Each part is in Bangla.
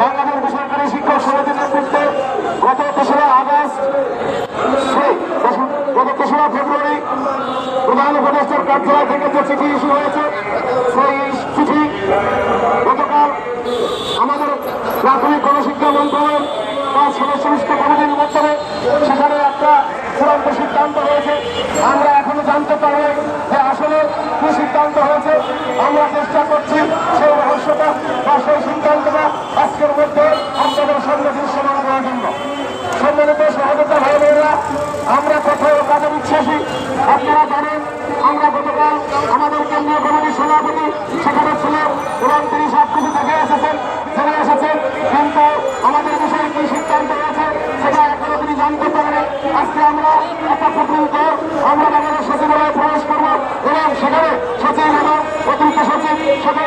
বাংলাদেশ বেসরকারি শিক্ষক সমিতির নেতৃত্বে গত তেসরা আগস্ট গত তেসরা ফেব্রুয়ারি প্রধান উপদেষ্টার কার্যালয় থেকে যে চিঠি ইস্যু হয়েছে, সেই চিঠি গতকাল আমাদের প্রাথমিক গণশিক্ষা মন্ত্রণালয় পাঁচ সদস্য বিশিষ্ট কমিটির মাধ্যমে সেখানে একটা চূড়ান্ত সিদ্ধান্ত হয়েছে। আমরা এখনও জানতে পারি যে আসলে কি সিদ্ধান্ত বা সেই সিদ্ধান্তটা আজকের মধ্যে আপনাদের সামনে দৃশ্যমান করার জন্য। সম্মানিত সহযোগিতা ভাই বোনেরা আমরা কোথাও কাজে বিশ্বাসী। আপনারা জানেন, আমরা গতকাল আমাদের কেন্দ্রীয় কমিটির সভাপতি সেখানে ছিলেন তিনি সব কিছু দেখে এসেছেন, জেনে এসেছেন। কিন্তু আমাদের বিষয়ে কি সিদ্ধান্ত হয়েছে, সেটা এখনও তিনি জানতে পারেন আজকে আমরা একটা দল আমরা আমাদের সচিবালয়ে প্রবেশ করব এবং সেখানে সচিব এবং অতিরিক্ত সচিব সাথে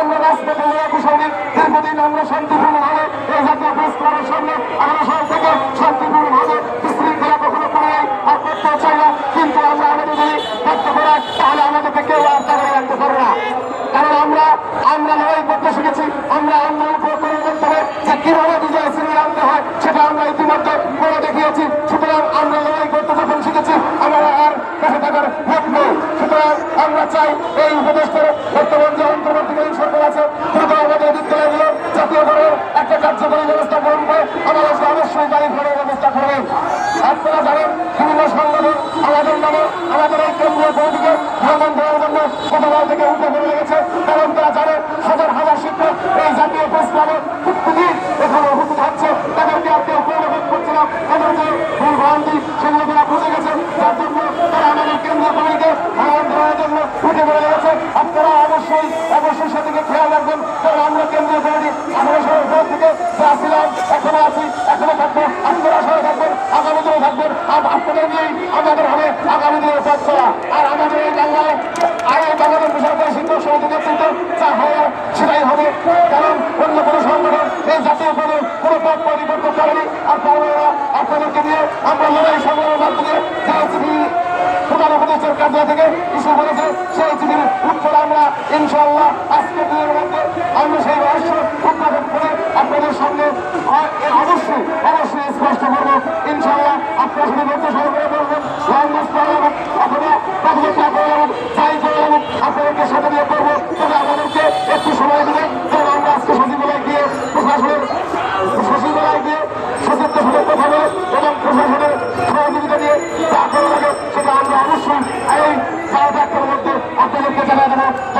আমরা রাজপথে লোক সঙ্গে দীর্ঘদিন আমরা শান্তিপূর্ণভাবে এই জাতীয় প্রেস সামনে আমরা সব থেকে শান্তিপূর্ণভাবে বিশৃঙ্খলা কখনো করে আর করতেও চাই না। কিন্তু আমরা আমাদের যদি করতে পারি তাহলে আমাদেরকে কেউ আর তাড়াই রাখতে পারবে না। কারণ আমরা আমরা লড়াই করতে শিখেছি, আমরা অন্যায় উপর করে করতে হবে যে কীভাবে বিজয় ছিনিয়ে আনতে হয়, সেটা আমরা ইতিমধ্যে করে দেখিয়েছি। আপনারা জানেন বিভিন্ন সংগঠন আমাদের নামে আমাদের এই কেন্দ্রীয় কমিটিকে সচেতন থাকবেন। আর আপনাদের নিয়েই আমাদের হবে আগামী দিনের পথ চলা। আর আমাদের এই বাংলায় আরও বাংলাদেশ বেসরকারি শিক্ষক সমিতি নেতৃত্ব যা হয় সেটাই হবে। কারণ অন্য কোনো সংগঠন এই জাতীয় কোনো কোনো পথ পরিবর্তন করেনি। আর পারবে না আপনাদেরকে নিয়ে আমরা লড়াই সংগ্রামের মাধ্যমে যে পৃথিবীর প্রধান উপদেষ্টার থেকে ইস্যু করেছে, সেই পৃথিবীর উৎপন্ন